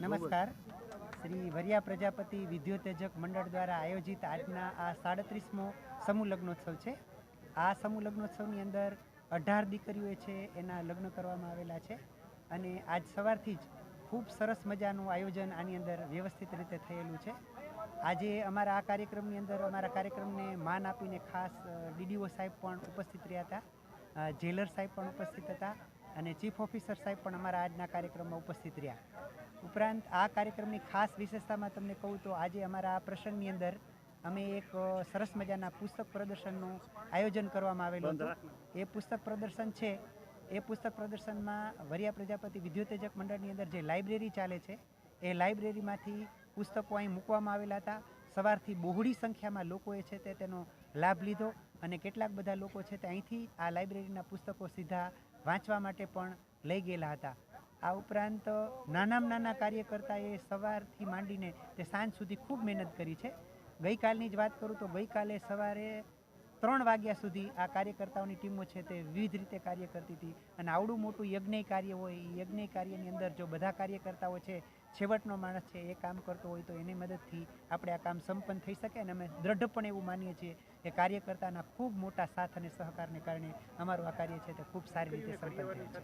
નમસ્કાર. શ્રી વરિયા પ્રજાપતિ વિદ્યોતેજક મંડળ દ્વારા આયોજિત આજના આ સાડત્રીસમો સમૂહ લગ્નોત્સવ છે. આ સમૂહ લગ્નોત્સવની અંદર અઢાર દીકરીઓ છે, એના લગ્ન કરવામાં આવેલા છે અને આજ સવારથી જ ખૂબ સરસ મજાનું આયોજન આની અંદર વ્યવસ્થિત રીતે થયેલું છે. આજે અમારા આ કાર્યક્રમની અંદર અમારા કાર્યક્રમને માન આપીને ખાસ ડીડીઓ સાહેબ પણ ઉપસ્થિત રહ્યા હતા. જેલર સાહેબ પણ ઉપસ્થિત હતા. અને ચીફ ઓફિસર સાહેબ પણ અમારા આજના કાર્યક્રમમાં ઉપસ્થિત રહ્યા. ઉપરાંત આ કાર્યક્રમની ખાસ વિશેષતામાં તમને કહું તો આજે અમારા આ પ્રસંગની અંદર અમે એક સરસ મજાના પુસ્તક પ્રદર્શનનું આયોજન કરવામાં આવેલું હતું. એ પુસ્તક પ્રદર્શન છે એ પુસ્તક પ્રદર્શનમાં વરિયા પ્રજાપતિ વિદ્યુતેજક મંડળની અંદર જે લાઇબ્રેરી ચાલે છે એ લાઇબ્રેરીમાંથી પુસ્તકો અહીં મૂકવામાં આવેલા હતા. સવારથી બહોળી સંખ્યામાં લોકોએ છે તે તેનો લાભ લીધો અને કેટલાક બધા લોકો છે તે અહીંથી આ લાઇબ્રેરીના પુસ્તકો સીધા વાંચવા માટે પણ લઈ ગયેલા હતા. આ ઉપરાંત નાનામાં નાના કાર્યકર્તાએ સવારથી માંડીને તે સાંજ સુધી ખૂબ મહેનત કરી છે. ગઈકાલની જ વાત કરું તો ગઈકાલે સવારે ત્રણ વાગ્યા સુધી આ કાર્યકર્તાઓની ટીમો છે તે વિવિધ રીતે કાર્ય કરતી હતી. અને આવડું મોટું યજ્ઞ કાર્ય હોય એ યજ્ઞ કાર્યની અંદર જો બધા કાર્યકર્તાઓ છે, છેવટનો માણસ છે, એ કામ કરતો હોય તો એની મદદથી આપણે આ કામ સંપન્ન થઈ શકે અને અમે દ્રઢપણે એવું માનીએ છીએ કે કાર્યકર્તાના ખૂબ મોટા સાથ અને સહકારને કારણે અમારું આ કાર્ય છે તે ખૂબ સારી રીતે સંપન્ન થયું છે